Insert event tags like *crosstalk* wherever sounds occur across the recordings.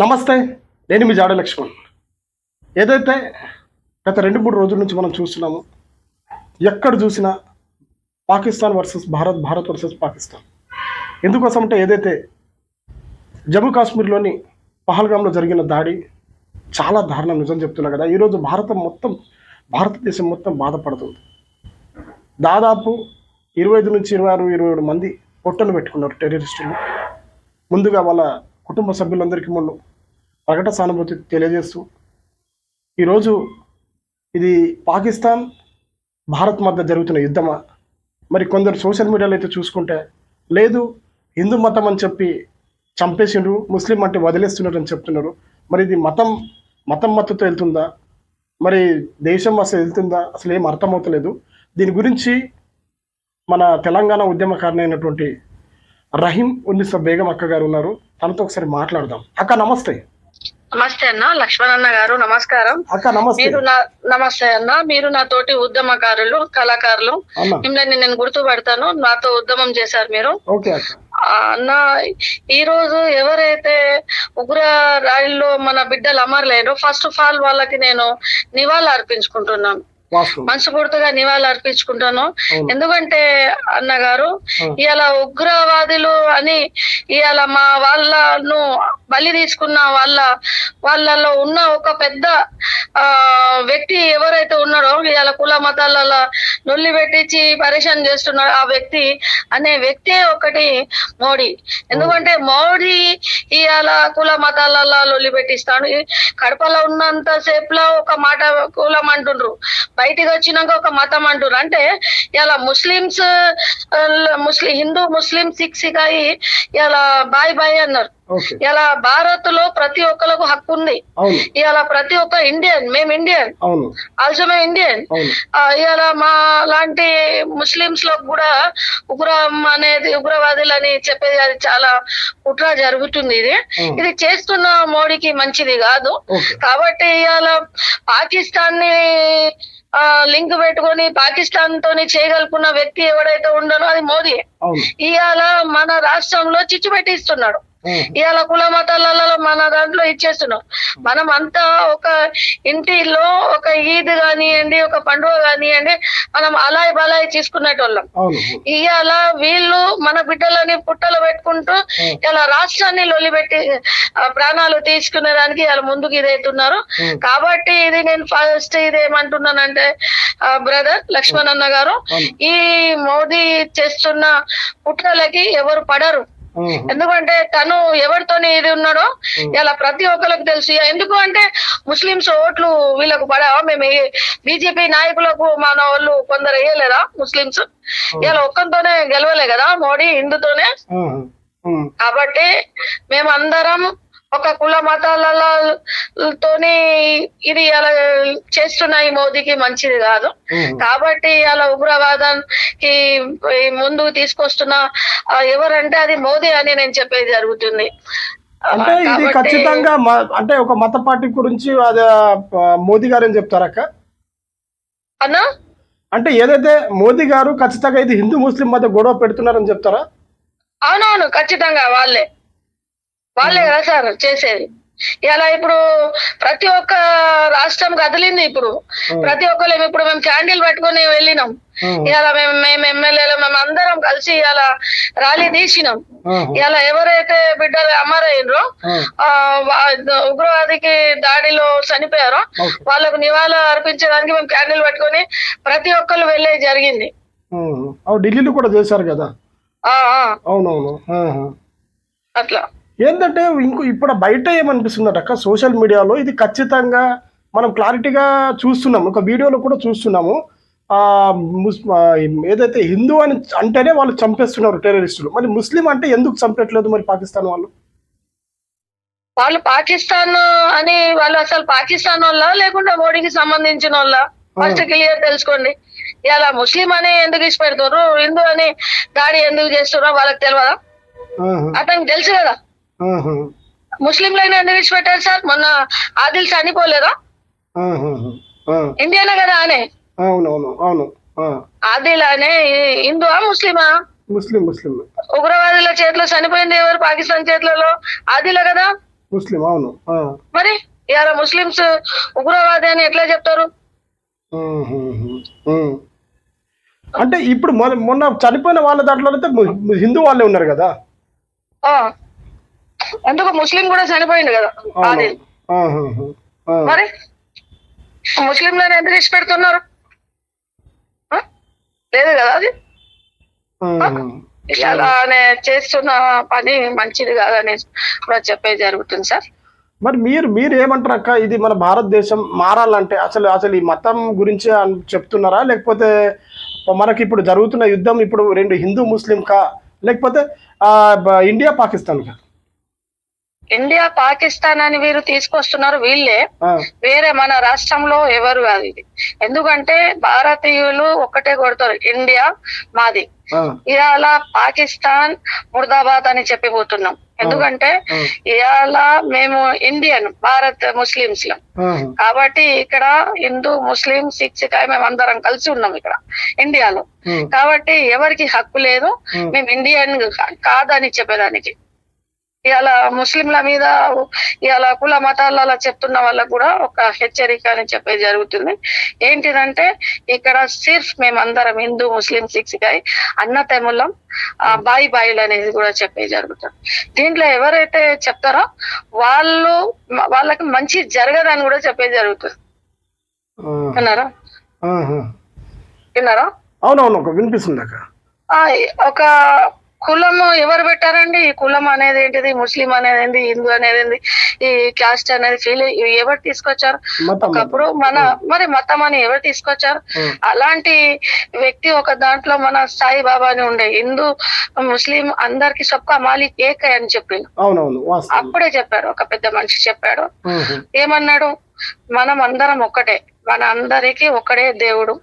నమస్తే నేను మీ జాడ లక్ష్మణ్. ఏదైతే గత రెండు మూడు రోజుల నుంచి మనం చూస్తున్నాము ఎక్కడ చూసినా పాకిస్తాన్ వర్సెస్ భారత్ భారత్ వర్సెస్ పాకిస్తాన్. ఎందుకోసం అంటే ఏదైతే జమ్మూ కాశ్మీర్లోని పహల్గామ్లో జరిగిన దాడి చాలా దారుణం నిజం చెప్తున్నా కదా. ఈరోజు భారతం మొత్తం భారతదేశం మొత్తం బాధపడుతుంది. దాదాపు ఇరవై ఐదు నుంచి ఇరవై ఆరు ఇరవై ఏడు మంది పొట్టను పెట్టుకున్నారు టెర్రరిస్టులు. ముందుగా వాళ్ళ కుటుంబ సభ్యులందరికీ ముందు ప్రకట సానుభూతి తెలియజేస్తూ ఈరోజు ఇది పాకిస్తాన్ భారత్ మధ్య జరుగుతున్న యుద్ధమా? మరి కొందరు సోషల్ మీడియాలో అయితే చూసుకుంటే లేదు హిందూ మతం అని చెప్పి చంపేసిండ్రు ముస్లిం అంటే వదిలేస్తున్నారు అని చెప్తున్నారు. మరి ఇది మతం మతం మద్దతు వెళ్తుందా? మరి దేశం అసలు వెళ్తుందా? అసలు ఏం అర్థమవుతలేదు దీని గురించి మన తెలంగాణ ఉద్యమకారిణి అయినటువంటి రహీం ఉన్నిసా బేగం అక్క గారు ఉన్నారు. తనతో ఒకసారి మాట్లాడదాం. అక్క నమస్తే. నమస్తే అన్న లక్ష్మణ్ అన్న గారు నమస్కారం. అక్క నమస్తే. మీరు నా నమస్తే అన్న. మీరు నా తోటి ఉద్యమకారులు కళాకారులు. మిమ్మల్ని నేను గుర్తుపడతాను. నాతో ఉద్యమం చేశారు మీరు. అన్న ఈ రోజు ఎవరైతే ఉగ్ర రైల్లో మన బిడ్డలు అమరలేరు ఫస్ట్ ఆఫ్ ఆల్ వాళ్ళకి నేను నివాళులు అర్పించుకుంటున్నాను. వాస్తవం. మనస్ఫూర్తిగా నివాళులు అర్పించుకుంటాను. ఎందుకంటే అన్నగారు. ఇవాళ ఉగ్రవాదులు అని ఇవాళ మా వాళ్ళను బలి తీసుకున్న వాళ్ళ వాళ్ళలో ఉన్న ఒక పెద్ద ఆ వ్యక్తి ఎవరైతే ఉన్నాడో ఇవాళ కుల మతాలలో నొల్లి పెట్టించి పరిశాన్ చేస్తున్నాడు ఆ వ్యక్తి అనే వ్యక్తే ఒకటి మోడీ. ఎందుకంటే మోడీ ఇవాళ కుల మతాలలో లొల్లి పెట్టిస్తాడు. కడపలో ఉన్నంత సేపులో ఒక మాట కులం అంటుండ్రు. బయటికి వచ్చినాక ఒక మతం అంటారు అంటే ఇలా Muslims Muslim Hindu Muslim Sikh అయి ఇలా బాయ్ బాయ్ అన్నారు. ఇలా భారత్లో ప్రతి ఒక్కరికి హక్కు ఉంది. ఇలా ప్రతి ఒక్క ఇండియన్ మేము ఇండియన్. ఆల్సో మేము ఇండియన్. ఇవాళ మా లాంటి ముస్లిమ్స్లో కూడా ఉగ్రం అనేది ఉగ్రవాదులని చెప్పేది అది చాలా కుట్ర జరుగుతుంది ఇది. ఇది చేస్తున్న మోడీకి మంచిది కాదు. కాబట్టి ఇవాళ పాకిస్తాన్ని లింక్ పెట్టుకొని పాకిస్తాన్ తోని చేయగలుగున్న వ్యక్తి ఎవడైతే ఉండనో అది మోదీ. ఇవాళ మన రాష్ట్రంలో చిచ్చు పెట్టిస్తున్నాడు. ఇవాళ కుల మతాలలో మన దాంట్లో ఇచ్చేస్తున్నాం మనం అంతా ఒక ఇంటిలో ఒక ఈద్ కానివ్వండి ఒక పండుగ కానివ్వండి మనం అలాయ్ బలాయ్ తీసుకునేటోళ్ళం ఇవాళ వీళ్ళు మన బిడ్డలని పుట్టలు పెట్టుకుంటూ ఇలా రాష్ట్రాన్ని లొల్లిపెట్టి ఆ, ప్రాణాలు తీసుకునే దానికి ఇలా ముందుకు ఇదైతున్నారు. కాబట్టి ఇది నేను ఫస్ట్ ఇది ఏమంటున్నానంటే బ్రదర్ లక్ష్మణ్ అన్న గారు. ఈ మోదీ చేస్తున్న పుట్టలకి ఎవరు పడరు. ఎందుకంటే తను ఎవరితోని ఇది ఉన్నాడో ఇలా ప్రతి ఒక్కరికి తెలుసు. ఎందుకు అంటే ముస్లింస్ ఓట్లు వీళ్ళకు పడావా? మేము బీజేపీ నాయకులకు మన వాళ్ళు కొందరు వేయలేదా ముస్లింస్ ఇలా ఒక్కరితోనే గెలవలే కదా మోడీ హిందూతోనే. కాబట్టి మేమందరం ఒక కుల మతాలతోని ఇది అలా చేస్తున్న ఈ మోదీకి మంచిది కాదు. కాబట్టి అలా ఉగ్రవాదానికి ఈ ముందుకు తీసుకొస్తున్న ఎవరంటే అది మోదీ అని నేను చెప్పేది జరుగుతుంది. అంటే ఇది ఖచ్చితంగా అంటే ఒక మత పార్టీ గురించి అది మోదీ గారు అని చెప్తారక్క అన్నా? అంటే ఏదైతే మోదీ గారు ఖచ్చితంగా ఇది హిందూ ముస్లిం మధ్య గొడవ పెడుతున్నారని చెప్తారా? అవునవును ఖచ్చితంగా వాళ్ళే. వాళ్ళే కదా సార్ చేసేది. ఇలా ఇప్పుడు ప్రతి ఒక్క రాష్ట్రం కదిలింది ఇప్పుడు. ప్రతి ఒక్కరు ఇప్పుడు మేము క్యాండిల్ పట్టుకొని వెళ్ళినాం. ఇలా మేము మేము ఎమ్మెల్యేలు మేము అందరం కలిసి ఇలా ర్యాలీ తీసినాం. ఇలా ఎవరైతే బిడ్డలు అమరయ్యారో ఉగ్రవాదికి దాడిలో చనిపోయారో. వాళ్ళకు నివాళులు అర్పించడానికి మేము క్యాండిల్ పట్టుకొని ప్రతి ఒక్కరు వెళ్ళే జరిగింది. ఢిల్లీలో కూడా చేశారు కదా? అవునవును. అట్లా. ఏంటంటే ఇంకో ఇప్పుడు బయట ఏమనిపిస్తుంది అక్క సోషల్ మీడియాలో ఇది ఖచ్చితంగా మనం క్లారిటీగా చూస్తున్నాం. ఒక వీడియోలో కూడా చూస్తున్నాము. ఏదైతే హిందూ అని అంటేనే వాళ్ళు చంపేస్తున్నారు టెర్రరిస్టులు. మరి ముస్లిం అంటే ఎందుకు చంపట్లేదు మరి పాకిస్తాన్ వాళ్ళు? వాళ్ళు పాకిస్తాన్ అని వాళ్ళు అసలు పాకిస్తాన్ వాళ్ళ లేకుండా మోడీకి సంబంధించిన వాళ్ళ? ఫస్ట్ క్లియర్ తెలుసుకోండి. ఇలా ముస్లిం అని ఎందుకు ఇచ్చి పెడుతున్నారు హిందూ అని దాడి ఎందుకు చేస్తున్నారో వాళ్ళకి తెలియదా అతనికి తెలుసు కదా. ముస్లింలైనా ఎందుకు పెట్టారు సార్. మొన్న ఆదిల్ చనిపోలేదా? ఇండియానే కదా అనే అవునవును అవును. ఆదిల్ అనే హిందువా ముస్లిమా? ముస్లిం ముస్లిం. ఉగ్రవాదుల చేతిలో చనిపోయింది ఎవరు? పాకిస్తాన్ చేతులలో? ఆదిలే కదా? ముస్లిం అవును. మరి ఇవాళ ముస్లిమ్స్ ఉగ్రవాది అని ఎట్లా చెప్తారు. అంటే ఇప్పుడు మొన్న చనిపోయిన వాళ్ళ దాంట్లో అయితే హిందూ వాళ్ళే ఉన్నారు కదా. ఎందుకు ముస్లిం కూడా చనిపోయింది కదా అవును. అది ఆహా, ఆ. మరి? ముస్లింలను ఎందుకు ఇష్టపెడుతున్నారు ఆ? లేదు కదా అది. అలానే చేస్తున్న పని మంచిది కాదని కూడా చెప్పే జరుగుతుంది సార్. మరి మీరు మీరు ఏమంటారు అక్క? ఇది మన భారతదేశం మారాలంటే అసలు అసలు ఈ మతం గురించి చెప్తున్నారా? లేకపోతే మనకి ఇప్పుడు జరుగుతున్న యుద్ధం ఇప్పుడు రెండు హిందూ ముస్లిం కా? లేకపోతే ఇండియా పాకిస్తాన్ కా? ఇండియా పాకిస్తాన్ అని వీరు తీసుకొస్తున్నారు వీళ్ళే. వేరే మన రాష్ట్రంలో ఎవరు కాదు ఇది. ఎందుకంటే భారతీయులు ఒక్కటే కొడతారు ఇండియా మాది. ఇవాళ పాకిస్తాన్ ముర్దాబాద్ అని చెప్పిపోతున్నాం. ఎందుకంటే ఇవాళ మేము ఇండియన్ భారత్ ముస్లింస్లో కాబట్టి ఇక్కడ హిందూ ముస్లిం సిక్స్ మేము అందరం కలిసి ఉన్నాం ఇక్కడ ఇండియాలో. కాబట్టి ఎవరికి హక్కు లేదు మేము ఇండియన్ కాదని చెప్పేదానికి. ఇవాళ ముస్లింల మీద ఇవాళ కుల మతాల అలా చెప్తున్న వాళ్ళకు కూడా ఒక హెచ్చరిక అని చెప్పే జరుగుతుంది. ఏంటిదంటే ఇక్కడ సిర్ఫ్ మేమందరం హిందూ ముస్లిం సిక్స్ గాయ అన్న ఆ బాయి బాయిలు అనేది కూడా చెప్పే జరుగుతుంది. దీంట్లో ఎవరైతే చెప్తారో వాళ్ళు వాళ్ళకి మంచి జరగదని కూడా చెప్పే జరుగుతుంది. విన్నారా. విన్నారా? అవునవును అక్క వినిపిస్తుంది ఒక కులము ఎవరు పెట్టారండి? ఈ కులం అనేది ఏంటిది? ముస్లిం అనేది ఏంది? హిందూ అనేది ఏంది? ఈ క్యాస్ట్ అనేది ఫీల్ ఎవరు తీసుకొచ్చారు. ఒకప్పుడు మన మరి మతం అని ఎవరు తీసుకొచ్చారు? అలాంటి వ్యక్తి ఒక దాంట్లో మన సాయి బాబా అని ఉండే హిందూ ముస్లిం అందరికి సొక్క మాలిక్ ఏకై అని చెప్పిండు. వాస్తవం. అప్పుడే చెప్పాడు. ఒక పెద్ద మనిషి చెప్పాడు. ఏమన్నాడు? మనం అందరం ఒక్కటే. మన అందరికి ఒకడే దేవుడు.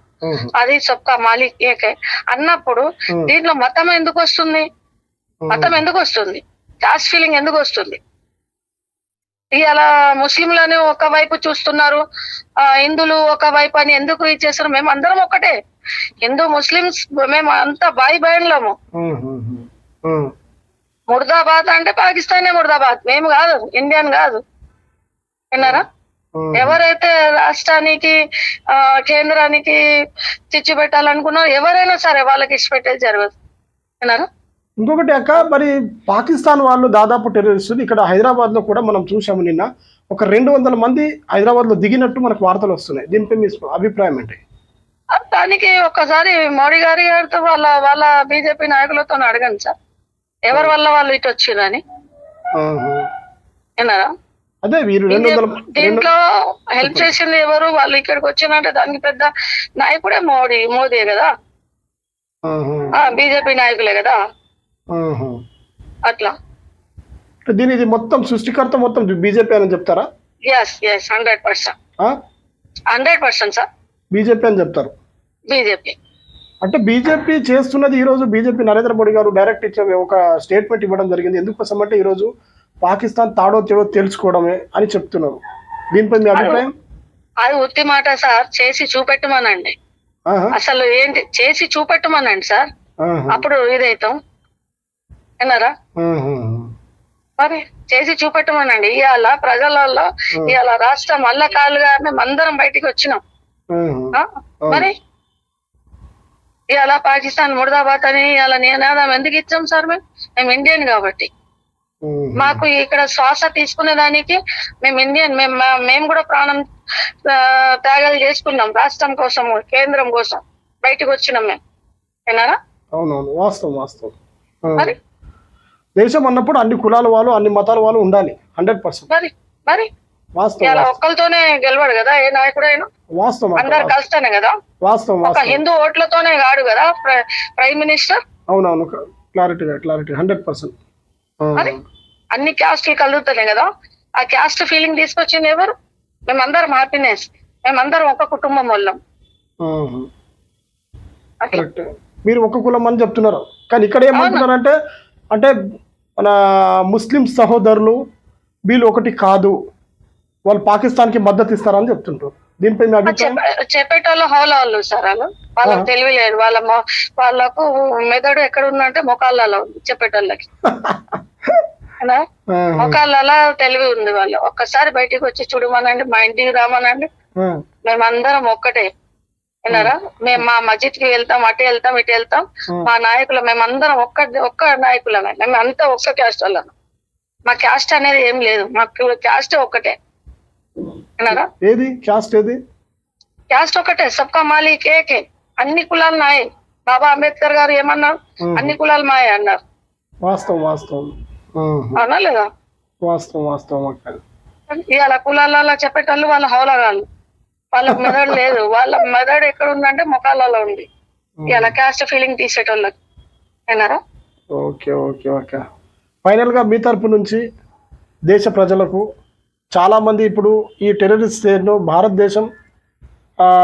అది సొక్క మాలిక్ ఏకై అన్నప్పుడు దీంట్లో మతం ఎందుకు వస్తుంది? మతం ఎందుకు వస్తుంది? క్యాస్ట్ ఫీలింగ్ ఎందుకు వస్తుంది? ఇవాళ ముస్లింలని ఒక వైపు చూస్తున్నారు హిందువులు ఒక వైపు అని ఎందుకు ఇచ్చేస్తారు మేము అందరం ఒకటే. హిందూ ముస్లిమ్స్ మేము అంతా బాయి ఉమ్, ముర్దాబాద్ అంటే పాకిస్తానే ముర్దాబాద్. మేము కాదు ఇండియన్ కాదు. విన్నారా. ఎవరైతే రాష్ట్రానికి ఆ కేంద్రానికి చిచ్చు పెట్టాలనుకున్నారో ఎవరైనా సరే వాళ్ళకి ఇచ్చి పెట్టేది జరగదు. ఇంకొకటి అక్క మరి పాకిస్తాన్ వాళ్ళు దాదాపు టెర్రరిస్టులు. ఇక్కడ హైదరాబాద్లో కూడా మనం చూసాము నిన్న ఒక రెండు వందల మంది హైదరాబాద్లో దిగినట్టు మనకు వార్తలు వస్తున్నాయి. దీనిపై మీ అభిప్రాయం ఏంటి? దానికి ఒక్కసారి మోడీ గారి గారితో వాళ్ళ వాళ్ళ బీజేపీ నాయకులతో అడగండి సార్. ఎవరి వల్ల వాళ్ళు ఇటు వచ్చిరని. విన్నారా? అదే వీరు రెండు వందల దీంట్లో హెల్ప్ చేసింది ఎవరు? వాళ్ళు ఇక్కడికి వచ్చినంటే దానికి పెద్ద నాయకుడే మోడీ మోదీ కదా? బీజేపీ నాయకులే కదా. అట్లా. దీని ఇది మొత్తం సృష్టికర్త మొత్తం బీజేపీ అని చెప్తారా? Yes yes hundred percent hundred percent sir BJP అని చెప్తారు. బీజేపీ. అంటే బీజేపీ చేస్తున్నది ఈ రోజు బీజేపీ నరేంద్ర మోడీ గారు డైరెక్ట్ ఇచ్చే ఒక స్టేట్మెంట్ ఇవ్వడం జరిగింది. ఎందుకోసం అంటే ఈ రోజు పాకిస్తాన్ తాడో తేడో తెలుసుకోవడమే అని చెప్తున్నారు. దీనిపై మీ అభిప్రాయం? అది ఉత్తి మాట సార్ చేసి చూపెట్టమనండి. అసలు ఏంటి చేసి చూపెట్టమనండి సార్. అప్పుడు ఇదైతాం. విన్నారా. మరి చేసి చూపెట్టమనండి. ఇవాళ ప్రజలలో ఇవాళ రాష్ట్రం అల్లకాలుగా మేము అందరం బయటికి వచ్చినాం? మరి? ఇవాళ పాకిస్తాన్ ముర్దాబాద్ అని ఇవాళ నినాదం ఎందుకు ఇచ్చాం సార్ మేము? మేము ఇండియన్ కాబట్టి. మాకు ఇక్కడ శ్వాస తీసుకునే దానికి మేము ఇండియన్ మేము మేము కూడా ప్రాణం త్యాగాలు చేసుకున్నాం రాష్ట్రం కోసం కేంద్రం కోసం. బయటకు వచ్చినాం మేము. అవునవును వాస్తవం వాస్తవం. మరి? దేశం అన్నప్పుడు అన్ని కులాల వాళ్ళు అన్ని మతాల వాళ్ళు ఉండాలి. Hundred percent. మరి? మరి? వాస్తవం ఒక్కరితోనే గెలవడు కదా ఏ నాయకుడైనా వాస్తవం. అందరు కలిస్తేనే కదా? వాస్తవం ఒక హిందూ ఓట్లతోనే కాడు కదా ప్ర- ప్రైమ్ మినిస్టర్? అవునవును క్లారిటీగా క్లారిటీ హండ్రెడ్ పర్సెంట్. మరి? అన్ని క్యాస్ట్లు కలుగుతాయి కదా. ఆ క్యాస్ట్ ఫీలింగ్ తీసుకొచ్చింది ఎవరు? మేమందరం హ్యాపీనెస్ మేమందరం ఒక కుటుంబం వాళ్ళం. మీరు ఒక కులం అని చెప్తున్నారు. కానీ ఇక్కడ ఏమంటున్నారంటే అంటే మన ముస్లిం సహోదరులు వీళ్ళు ఒకటి కాదు. వాళ్ళు పాకిస్తాన్కి మద్దతు ఇస్తారని చెప్తుంటారు దీనిపై చెప్పేటోళ్ళు హౌల వాళ్ళు సార్ వాళ్ళు. వాళ్ళకి తెలివి లేదు వాళ్ళ వాళ్ళకు మెదడు ఎక్కడ ఉందంటే మొకాళ్ళలో ఉంది చెప్పేటోళ్ళకి. *laughs* ఆహా. మొక్కలలో తెలివి ఉంది వాళ్ళు. ఒక్కసారి బయటికి వచ్చి చూడమనండి మా ఇంటికి రామనండి. మేమందరం ఒక్కటే. విన్నారా? మేము మా మస్జిద్కి వెళ్తాం అటు వెళ్తాం ఇటు వెళ్తాం. మా నాయకులు మేమందరం ఒక్క ఒక్క నాయకులమే. మేము అంతా ఒక్క క్యాస్ట్ వాళ్ళం. మా క్యాస్ట్ అనేది ఏం లేదు. మాకు క్యాస్ట్ ఒక్కటే. విన్నారా? ఏది? క్యాస్ట్ ఏది? క్యాస్ట్ ఒకటే సబ్కా మాలిక్ ఏకే. అన్ని కులాలు నాయే బాబా అంబేద్కర్ గారు ఏమన్నారు? అన్ని కులాలు మాయే అన్నారు. వాస్తవం వాస్తవం. అవునా లేదా వాస్తవం వాస్తవం అక్క ఇవాళ కులాలలో చెప్పేటోళ్ళు వాళ్ళ హౌలగాళ్ళు. వాళ్ళ మెదడు లేదు. వాళ్ళ మెదడు ఎక్కడ ఉందంటే ముఖాలలో ఉంది. ఇవాళ క్యాస్ట్ ఫీలింగ్ తీసేటోళ్ళకి. విన్నారా ఓకే ఓకే ఓకే. ఫైనల్గా మీ తరపు నుంచి దేశ ప్రజలకు చాలామంది ఇప్పుడు ఈ టెర్రరిస్ట్ను భారతదేశం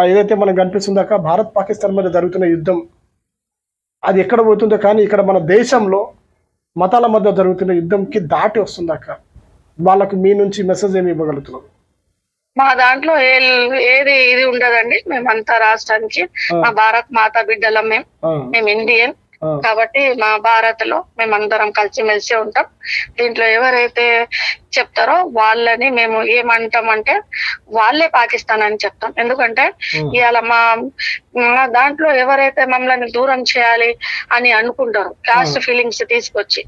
ఏదైతే మనకు కనిపిస్తుందాక భారత్ పాకిస్తాన్ మధ్య జరుగుతున్న యుద్ధం అది ఎక్కడ పోతుందో కానీ ఇక్కడ మన దేశంలో మతాల మధ్య జరుగుతున్న యుద్ధంకి దాటి వస్తుందాక వాళ్ళకు మీ నుంచి మెసేజ్ ఏమి ఇవ్వగలుగుతున్నాం మా దాంట్లో ఏ ఏది ఇది ఉండదండి. మేమంతా రాష్ట్రానికి మా భారత్ మాత బిడ్డలం మేము మేము ఇండియన్ కాబట్టి మా భారత్లో మేమందరం కలిసిమెలిసి ఉంటాం. దీంట్లో ఎవరైతే చెప్తారో వాళ్ళని మేము ఏమంటామంటే వాళ్ళే పాకిస్తాన్ అని చెప్తాం. ఎందుకంటే ఇవాళ మా మా దాంట్లో ఎవరైతే మమ్మల్ని దూరం చేయాలి అని అనుకుంటారు కాస్ట్ ఫీలింగ్స్ తీసుకొచ్చి.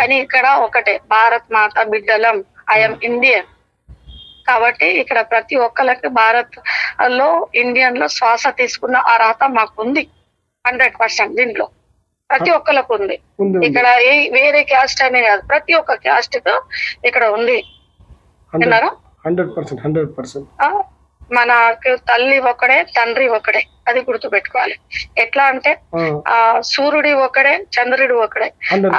కానీ ఇక్కడ ఒకటే భారత్ మాత బిడ్డలం ఐఎమ్ ఇండియన్. కాబట్టి ఇక్కడ ప్రతి ఒక్కరికి భారత్లో ఇండియన్లో శ్వాస తీసుకున్న అర్హత మాకు ఉంది హండ్రెడ్ పర్సెంట్ దీంట్లో. ప్రతి ఒక్కరికి ఉంది. ఇక్కడ ఏ వేరే క్యాస్ట్ అనే కాదు ప్రతి ఒక్క క్యాస్ట్తో ఇక్కడ ఉంది. విన్నారా? Hundred percent hundred percent. మనకు తల్లి ఒకడే తండ్రి ఒకడే అది గుర్తు పెట్టుకోవాలి ఎట్లా అంటే ఆ. సూర్యుడి ఒకడే చంద్రుడి ఒకడే.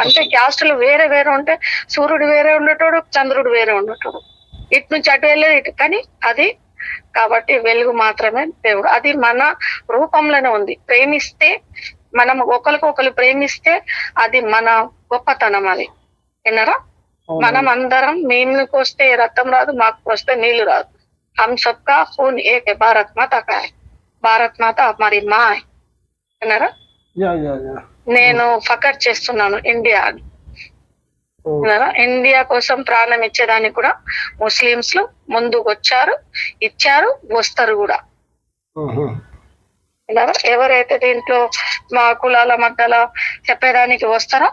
అంటే క్యాస్టులు వేరే వేరే ఉంటే సూర్యుడు వేరే ఉండేటోడు చంద్రుడు వేరే ఉండేటోడు. ఇటు నుంచి అటు వెళ్ళేది ఇటు కానీ అది కాబట్టి వెలుగు మాత్రమే దేవుడు. అది మన రూపంలోనే ఉంది. ప్రేమిస్తే మనం ఒకరికొకరు ప్రేమిస్తే అది మన గొప్పతనం అది. విన్నారా? మనం అందరం మీకు వస్తే రక్తం రాదు మాకు వస్తే నీళ్ళు రాదు. హమ్ సబ్కా ఏక్ హై, భారత్ మాత కా హై. భారత్ మాత మరి మా హై. విన్నారా? నేను ఫకర్ చేస్తున్నాను ఇండియా? ఇండియా కోసం ప్రాణం ఇచ్చేదానికి కూడా ముస్లింస్లు ముందుకు వచ్చారు ఇచ్చారు వస్తారు కూడా. విన్నారా? ఎవరైతే దీంట్లో మా కులాల మధ్యలో చెప్పేదానికి వస్తారో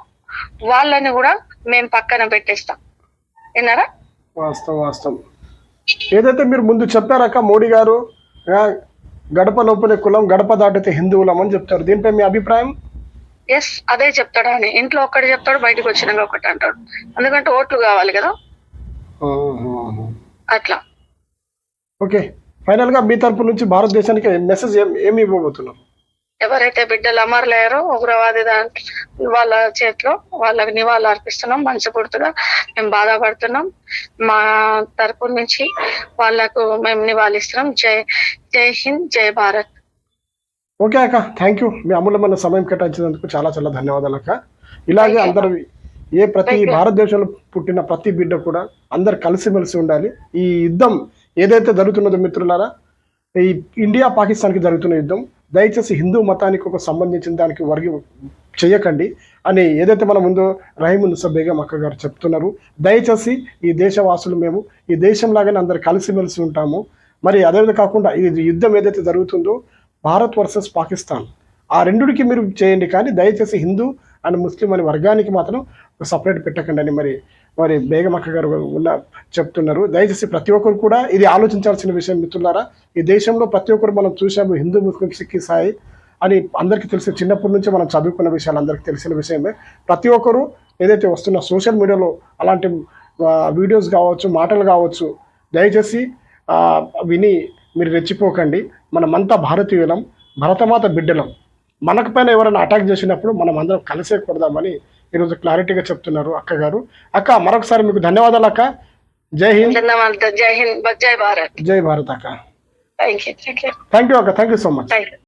వాళ్ళని కూడా మేము పక్కన పెట్టేస్తాం. విన్నారా? వాస్తవం వాస్తవం. ఏదైతే మీరు ముందు చెప్పారక్క మోడీ గారు గడప లోపలే కులం గడప దాటితే హిందువులం అని చెప్తారు. దీనిపై మీ అభిప్రాయం? ఎస్ అదే చెప్తాడు అని ఇంట్లో ఒక్కటి చెప్తాడు బయటకు వచ్చినాక ఒకటి అంటాడు. ఎందుకంటే ఓట్లు కావాలి కదా. అట్లా. ఓకే. ఫైనల్గా మీ తరపు నుంచి భారతదేశానికి మెసేజ్ ఏమి ఇవ్వబోతున్నారు? ఎవరైతే బిడ్డలు అమరులయ్యారో ఉగ్రవాది దాంట్లో వాళ్ళ చేతిలో వాళ్ళకి నివాళులు అర్పిస్తున్నాం. మనస్ఫూర్తిగా మేము బాధపడుతున్నాం. మా తరపు నుంచి వాళ్ళకు మేము నివాళిస్తున్నాం. జై జై హింద్ జై భారత్. ఓకే అక్క థ్యాంక్ యూ మీ అమూల్యమైన సమయం కేటాయించినందుకు చాలా చాలా ధన్యవాదాలు అక్క. ఇలాగే అందరు ఏ ప్రతి భారతదేశంలో పుట్టిన ప్రతి బిడ్డ కూడా అందరు కలిసిమెలిసి ఉండాలి. ఈ యుద్ధం ఏదైతే జరుగుతున్నదో మిత్రులారా ఈ ఇండియా పాకిస్తాన్కి జరుగుతున్న యుద్ధం దయచేసి హిందూ మతానికి ఒక సంబంధించిన దానికి వర్గి చేయకండి అని ఏదైతే మన ముందు రహీమున్ బేగం అక్క గారు చెప్తున్నారు. దయచేసి ఈ దేశవాసులు మేము ఈ దేశంలాగానే అందరు కలిసిమెలిసి ఉంటాము. మరి అదే కాకుండా ఈ యుద్ధం ఏదైతే జరుగుతుందో భారత్ వర్సెస్ పాకిస్తాన్ ఆ రెండుకి మీరు చేయండి కానీ దయచేసి హిందూ అండ్ ముస్లిం అనే వర్గానికి మాత్రం సపరేట్ పెట్టకండి అని మరి మరి బేగమక్క గారు ఉన్న చెప్తున్నారు. దయచేసి ప్రతి ఒక్కరు కూడా ఇది ఆలోచించాల్సిన విషయం మిత్రులారా ఈ దేశంలో ప్రతి ఒక్కరు మనం చూసాము హిందూ ముస్లిం సిక్ సాయి అని అందరికీ తెలిసిన చిన్నప్పటి నుంచి మనం చదువుకున్న విషయాలు అందరికీ తెలిసిన విషయమే. ప్రతి ఒక్కరు ఏదైతే వస్తున్న సోషల్ మీడియాలో అలాంటి వీడియోస్ కావచ్చు మాటలు కావచ్చు దయచేసి విని మీరు రెచ్చిపోకండి. మనమంతా భారతీయులం భరతమాత బిడ్డలం. మనకు పైన ఎవరైనా అటాక్ చేసినప్పుడు మనం అందరం కలిసే కొడదామని ఈరోజు క్లారిటీగా చెప్తున్నారు అక్క గారు అక్క మరొకసారి మీకు ధన్యవాదాలు అక్క. జై హింద్. జై హింద్. జై భారత్. జై భారత్ అక్క. థ్యాంక్ యూ అక్క. Thank you so much